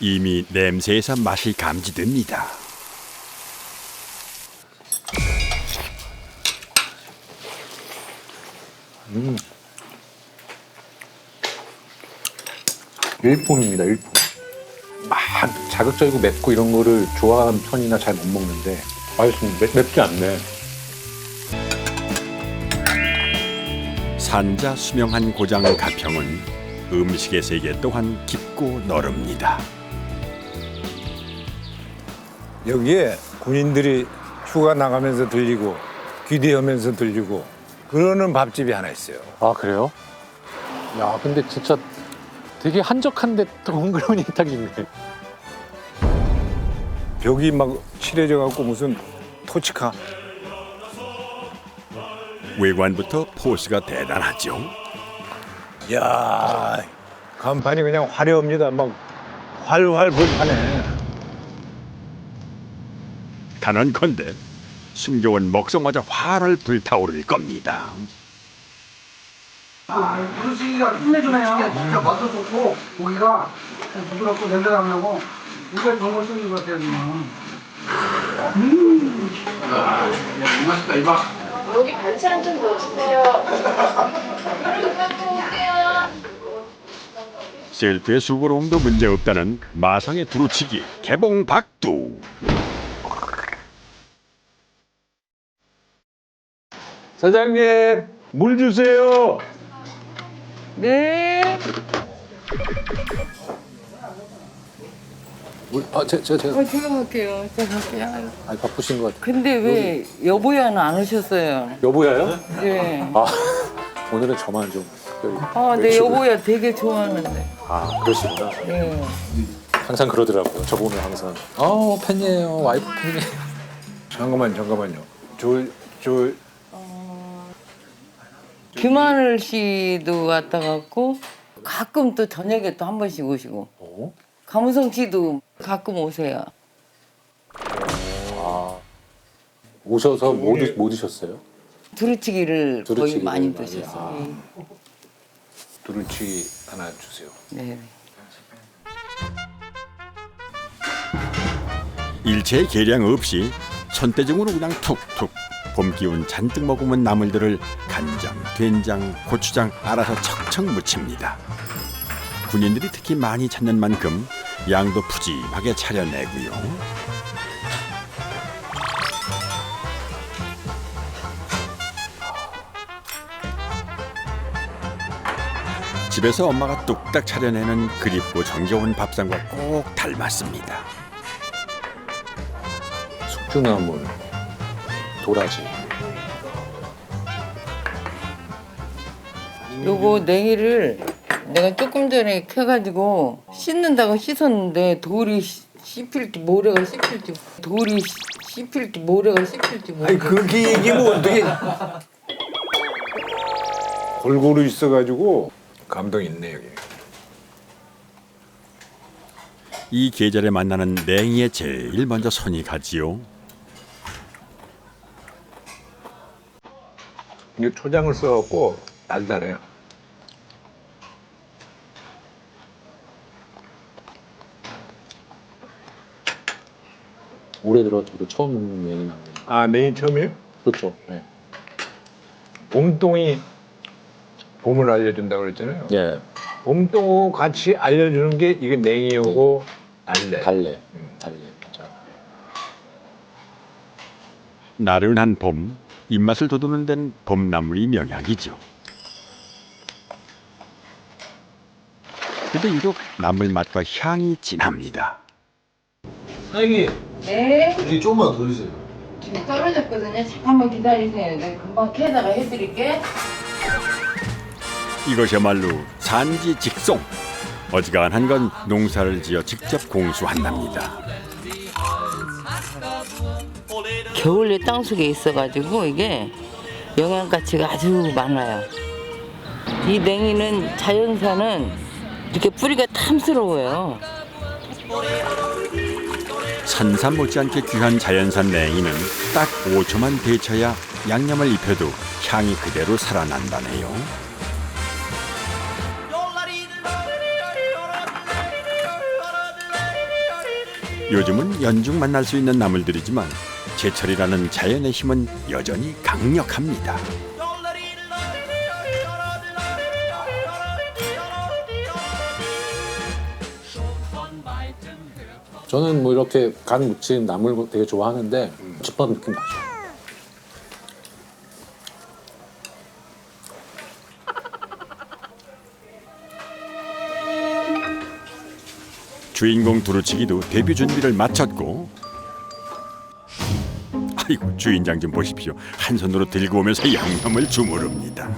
이미 냄새에서 맛이 감지됩니다. 일품입니다, 일품. 막 자극적이고 맵고 이런 거를 좋아하는 편이나 잘 못 먹는데 맛있습니다. 맵, 맵지 않네. 산자 수명한 고장 가평은 음식의 세계 또한 깊고 넓습니다. 여기에 군인들이 휴가 나가면서 들리고 귀대하면서 들리고 그러는 밥집이 하나 있어요. 아 그래요? 야 근데 진짜 되게 한적한데 덩그러니 딱 있네. 벽이 막 칠해져 갖고 무슨 토치카 외관부터 포스가 대단하죠. 야 간판이 그냥 화려합니다. 막 활활 불타네. 단언컨대 숨겨온 먹성마저 활활 불타오를 겁니다. 음식이가 끝내주네요. 진짜 맛도 좋고 고기가 부드럽고 냄새가 안 나고 이걸 정말 쓰는 것 같아요 지금. 여기 반찬 좀 넣어주세요. 셀프의 수고로움도 문제없다는 마성의 두루치기 개봉 박두. 사장님 물 주세요. 네. 물, 아 제, 제가 제가 어, 제가 할게요. 제가 할게요. 아 바쁘신 것 같아요. 근데 왜 여보야는 안 오셨어요? 여보야요? 네. 아 오늘은 저만 좀 특별히. 아, 내 외출을- 여보야 되게 좋아하는데. 아 그러시구나. 네. 항상 그러더라고요. 저 보면 항상. 어 팬이에요. 와이프 팬이에요. 잠깐만 잠깐만요. 저 저 김하늘 씨도 왔다 갔고 가끔 또 저녁에 또 한 번씩 오시고 어? 감우성 씨도 가끔 오세요. 아 오셔서 뭐, 드, 뭐 드셨어요? 두루치기를 거의 두루치기를 많이 많이, 드셨어요. 두루치 하나 주세요. 네. 일체의 계량 없이 손대중으로 그냥 툭툭 봄 기운 잔뜩 머금은 나물들을 간장, 된장, 고추장 알아서 척척 무칩니다. 군인들이 특히 많이 찾는 만큼 양도 푸짐하게 차려내고요. 집에서 엄마가 뚝딱 차려내는 그립고 정겨운 밥상과 꼭 닮았습니다. 숙주나물, 도라지. 요거 냉이를 내가 조금 전에 캐가지고 씻는다고 씻었는데 돌이 씨- 씹힐지 모래가 씹힐지 돌이 씨- 씹힐지 모래가 씹힐지 모르 아니 그게 얘기면 어떻게 골고루 있어가지고 감동 있네 여기. 이 계절에 만나는 냉이에 제일 먼저 손이 가지요. 이게 초장을 써갖고 달달해요. 올해 들어 저도 처음 나는. 아 내일 처음이에요? 그렇죠. 네. 봄동이 봄을 알려준다고 그랬잖아요. 예. 봄동 같이 알려주는 게 이게 냉이하고 달래. 달래. 달래. 맞아. 나른한 봄, 입맛을 돋우는 데는 봄나물이 명약이죠. 근데 유독 나물 맛과 향이 진합니다. 사장님 네 여기 조금만 더 주세요 지금 떨어졌거든요 잠깐만 기다리세요 내가 금방 캐다가 해드릴게 이것이야말로 산지 직송. 어지간한 건 농사를 지어 직접 공수한답니다. 겨울에 땅속에 있어가지고 이게 영양 가치가 아주 많아요 이 냉이는 자연산은 이렇게 뿌리가 탐스러워요 산삼 못지않게 귀한 자연산 냉이는 딱 5초만 데쳐야 양념을 입혀도 향이 그대로 살아난다네요. 요즘은 연중 만날 수 있는 나물들이지만 제철이라는 자연의 힘은 여전히 강력합니다. 저는 뭐 이렇게 간 무침 나물 되게 좋아하는데 집밥 느낌 나죠. 주인공 두루치기도 데뷔 준비를 마쳤고 아이고 주인장 좀 보십시오 한 손으로 들고 오면서 양념을 주무릅니다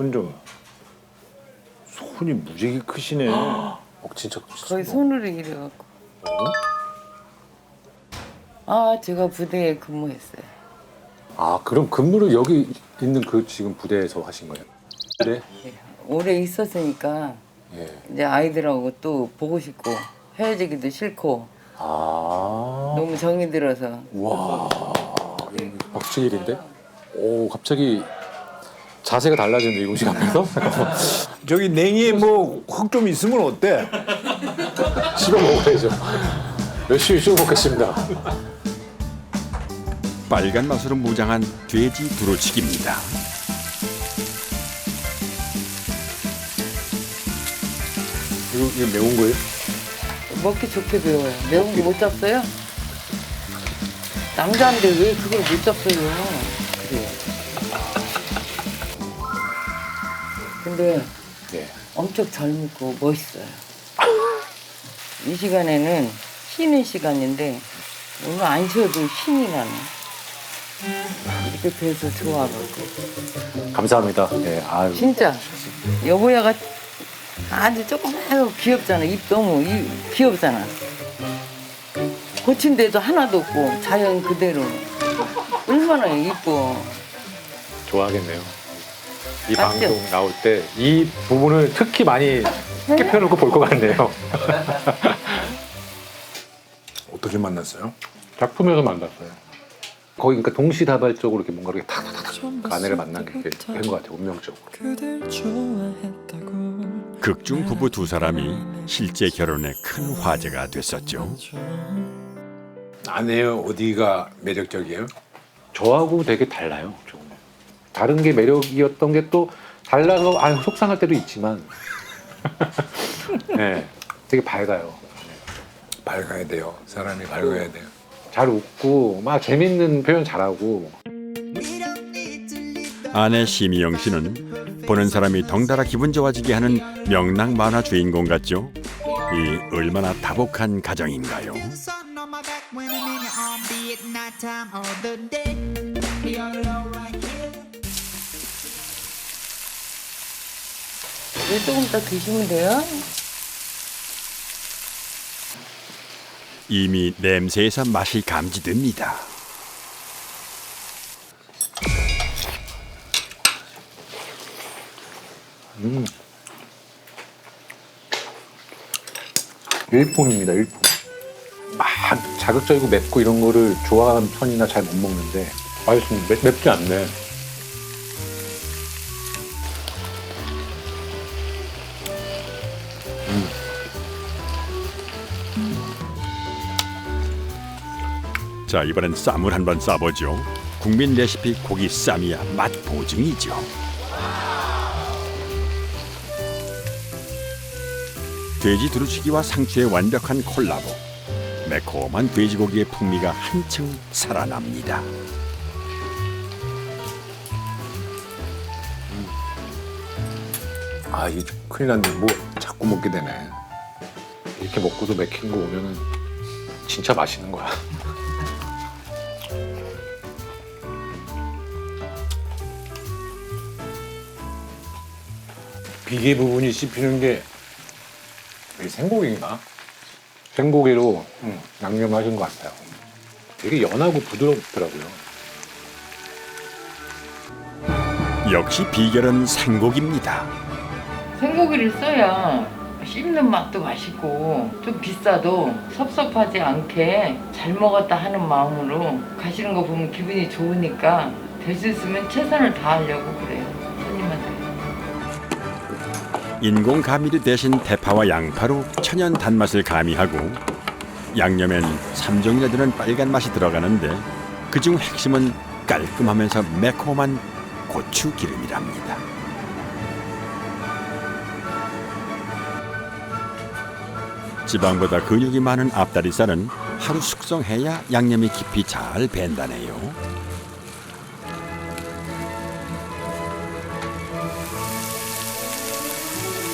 손 좀. 손이 무지개 크시네. 어, 진짜 거의 손으로 이래갖고. 아 제가 부대에 근무했어요. 아 그럼 근무를 여기 있는 그 지금 부대에서 하신 거예요? 네. 오래 있었으니까 예. 이제 아이들하고 또 보고 싶고 헤어지기도 싫고 아. 너무 정이 들어서 와. 박수 일인데? 오 갑자기 자세가 달라지는데 이곳이 앞에서? 잠깐만. 저기 냉이에 뭐 흙 좀 있으면 어때? 씹어 먹어야죠. 열심히 씹어 먹겠습니다. 빨간 맛으로 무장한 돼지 두루치기입니다 이거, 이거 매운 거예요? 먹기 좋게 배워요. 매운 거 못 잡어요? 남자인데 왜 그걸 못 잡어요? 그래. 근데 네. 엄청 젊고 멋있어요. 이 시간에는 쉬는 시간인데 오늘 안 쉬어도 신이 나네. 이렇게 돼서 좋아가지고 감사합니다. 네. 아유. 진짜 여보야가 아주 조그맣고 귀엽잖아. 입 너무 이- 귀엽잖아. 고친 데도 하나도 없고 자연 그대로 얼마나 이뻐. 좋아하겠네요. 이 맞죠? 방송 나올 때 이 부분을 특히 많이 쉽게 펴놓고 볼 것 같네요. 어떻게 만났어요? 작품에서 만났어요. 거의 그러니까 동시다발적으로 이렇게 뭔가 이렇게 탁탁탁 아내를 만난 게 된 것 같아요. 운명적으로. 극중 부부 두 사람이 실제 결혼에 큰 화제가 됐었죠 아내의 어디가 매력적이에요? 저하고 되게 달라요. 좀. 다른 게 매력이었던 게 또 달라서 아 속상할 때도 있지만 네, 되게 밝아요. 밝아야 돼요. 사람이 밝아야 돼요. 잘 웃고 막 재밌는 표현 잘하고 아내 심희영 씨는 보는 사람이 덩달아 기분 좋아지게 하는 명랑 만화 주인공 같죠 이 얼마나 다복한 가정인가요 조금 더 드시면 돼요. 이미 냄새에서 맛이 감지됩니다. 일품입니다. 일품. 막 자극적이고 맵고 이런 거를 좋아하는 편이나 잘 못 먹는데 맛있습니다. 맵, 맵지 않네. 자 이번엔 쌈을 한번 싸보죠. 국민 레시피 고기 쌈이야 맛 보증이죠. 돼지 두루치기와 상추의 완벽한 콜라보. 매콤한 돼지고기의 풍미가 한층 살아납니다. 아, 이게 좀 큰일 났네. 뭐 자꾸 먹게 되네. 이렇게 먹고도 맥힌 거 오면은 진짜 맛있는 거야. 비계 부분이 씹히는 게 생고기인가? 생고기로 음, 양념하신 것 같아요. 되게 연하고 부드럽더라고요. 역시 비결은 생고기입니다. 생고기를 써야 씹는 맛도 맛있고 좀 비싸도 섭섭하지 않게 잘 먹었다 하는 마음으로 가시는 거 보면 기분이 좋으니까 될 수 있으면 최선을 다하려고 그래요 인공 감미료 대신 대파와 양파로 천연 단맛을 가미하고 양념엔 삼종이나 드는 빨간 맛이 들어가는데 그중 핵심은 깔끔하면서 매콤한 고추 기름이랍니다. 지방보다 근육이 많은 앞다리살은 하루 숙성해야 양념이 깊이 잘 밴다네요.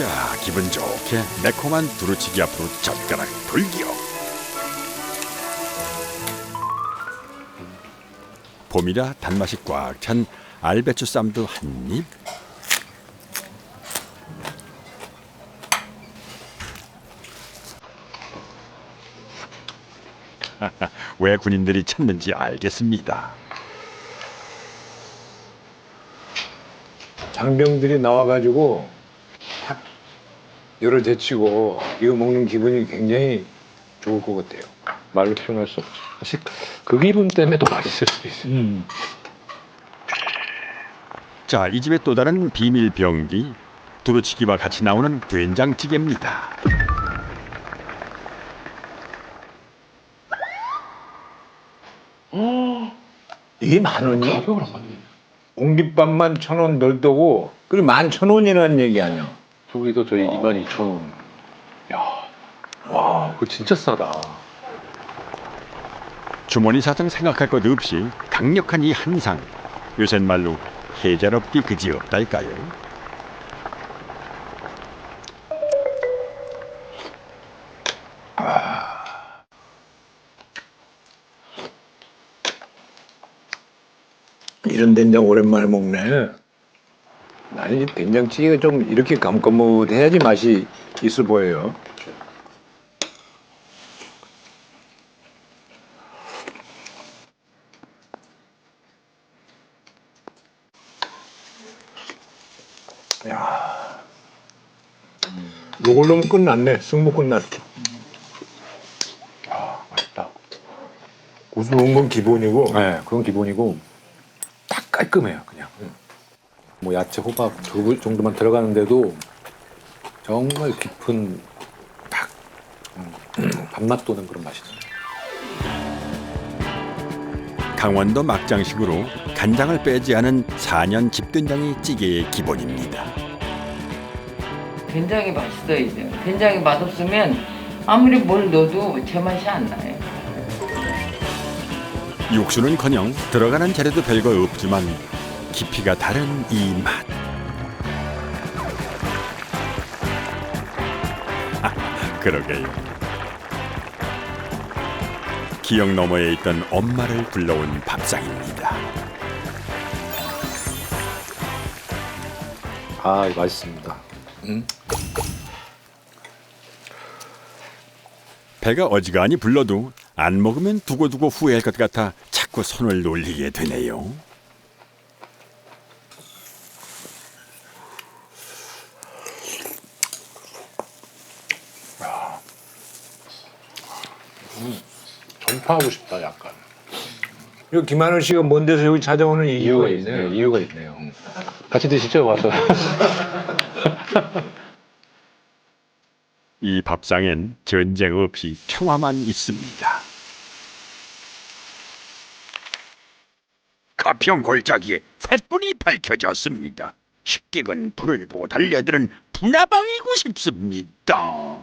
자, 기분 좋게 매콤한 두루치기 앞으로 젓가락 돌기요. 봄이라 단맛이 꽉 찬 알배추 쌈도 한 입. 왜 군인들이 찾는지 알겠습니다. 장병들이 나와가지고 탁 열을 데치고 이거 먹는 기분이 굉장히 좋을 것 같아요. 말로 표현할 수 없죠. 사실 그 기분 때문에 더 맛있을 수도 있어요. 음. 자, 이 집의 또 다른 비밀 병기 두루치기와 같이 나오는 된장찌개입니다. 이게 만 원이요? 가격을 안 맞네. 공깃밥만 천 원 별도고 그리고 만 천 원이라는 얘기 아니야. 저기도 저희 22,000원. 야, 와, 그거 진짜 싸다. 주머니 사정 생각할 것 없이 강력한 이 한상 요샌 말로 해자롭기 그지없달까요? 이런 된장 오랜만에 먹네. 이 된장찌개가 좀 이렇게 감감무해야지 맛이 있어 보여요. 야, 요걸로 끝났네. 승부 끝났어. 아, 맛있다. 고소한 건 기본이고 네, 그건 기본이고 딱 깔끔해요, 그냥. 뭐 야채, 호박 두 정도만 들어가는데도 정말 깊은 딱 음, 밥맛 도는 그런 맛이죠. 강원도 막장식으로 간장을 빼지 않은 4년 집된장이 찌개의 기본입니다. 된장이 맛있어야 돼요. 된장이 맛없으면 아무리 뭘 넣어도 제맛이 안 나요. 육수는커녕 들어가는 재료도 별거 없지만 깊이가 다른 이 맛. 아, 그러게요. 기억 너머에 있던 엄마를 불러온 밥상입니다. 아, 이거 맛있습니다. 배가 어지간히 불러도 안 먹으면 두고두고 후회할 것 같아 자꾸 손을 놀리게 되네요. 전파하고 싶다, 약간. 이거 김하늘 씨가 먼 데서 여기 찾아오는 이유가 있네요. 이유가 있네요. 같이 드시죠, 와서. 이 밥상엔 전쟁 없이 평화만 있습니다. 가평 골짜기에 횃불이 밝혀졌습니다. 식객은 불을 보고 달려드는 분화방이고 싶습니다.